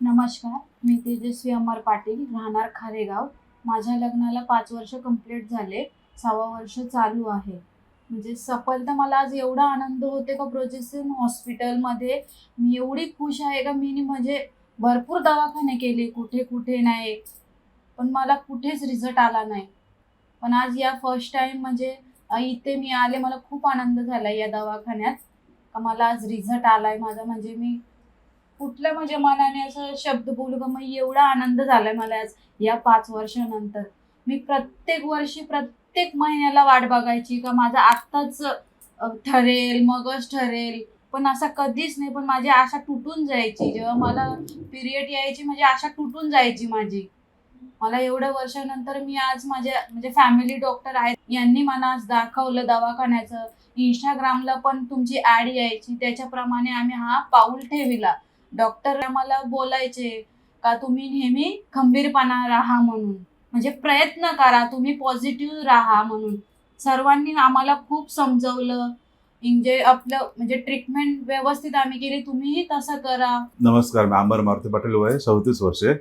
नमस्कार मी तेजस्वी अमर पाटील राहणार खारेगाव. माझ्या लग्नाला पाच वर्ष कंप्लीट झाले सहावा वर्ष चालू आहे. म्हणजे सफल तर मला आज एवढा आनंद होते का प्रोजेक्शन हॉस्पिटलमध्ये मी एवढी खुश आहे का? मी म्हणजे भरपूर दवाखाने केले कुठे कुठे नाही. पण मला कुठेच रिझल्ट आला नाही. पण आज या फर्स्ट टाईम म्हणजे इथे मी आले मला खूप आनंद झाला या दवाखान्यात. का मला आज रिझल्ट आला आहे माझा. म्हणजे मी कुठल्या म्हणजे मनाने असं शब्द बोलू का? मग एवढा आनंद झालाय मला आज या पाच वर्षानंतर. मी प्रत्येक वर्षी प्रत्येक महिन्याला वाट बघायची का माझा आत्ताच ठरेल मगच ठरेल. पण असा कधीच नाही पण माझी आशा तुटून जायची. जेव्हा मला पिरियड यायची माझी आशा तुटून जायची माझी. मला एवढ्या वर्षानंतर मी आज माझ्या म्हणजे फॅमिली डॉक्टर आहेत. यांनी मला आज दाखवलं दवाखान्याचं. इंस्टाग्रामला पण तुमची ऍड यायची. त्याच्याप्रमाणे आम्ही हा पाऊल ठेविला. डॉक्टर आम्हाला बोलायचे का तुम्ही नेहमी खंबीरपणा राहा म्हणून. म्हणजे प्रयत्न करा तुम्ही पॉझिटिव्ह राहा म्हणून. सर्वांनी आम्हाला खूप समजवलं. म्हणजे आपलं म्हणजे ट्रीटमेंट व्यवस्थित आम्ही केली तुम्हीही तसं करा. नमस्कार मी अंबर मारुती पाटील वय चौतीस वर्षे.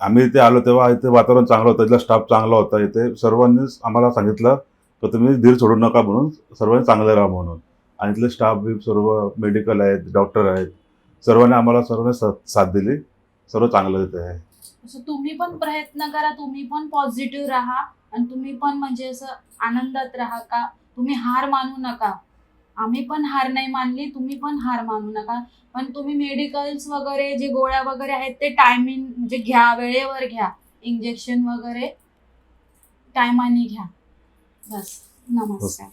आम्ही इथे आलो तेव्हा इथे वातावरण चांगलं होतं इथला स्टाफ चांगला होता इथे सर्वांनीच आम्हाला सांगितलं की तुम्ही धीर सोडू नका म्हणून सर्वांनी चांगलं राहा म्हणून. आणि इथले स्टाफ बी सर्व मेडिकल आहेत डॉक्टर आहेत सर्वांनी आम्हाला सर्वांनी साथ दिली. सर्व चांगलं तिथे आहे. असं तुम्ही पण प्रयत्न करा तुम्ही पण पॉझिटिव्ह राहा आणि तुम्ही पण म्हणजे असं आनंदात राहा का? तुम्ही हार मानू नका. आम्ही पण हार नाही मानली तुम्ही पण हार मानू नका. पण तुम्ही मेडिकल्स वगैरे जे गोळ्या वगैरे आहेत ते टायमिंग म्हणजे घ्या वेळेवर घ्या. इंजेक्शन वगैरे टायमाने घ्या. बस. नमस्कार.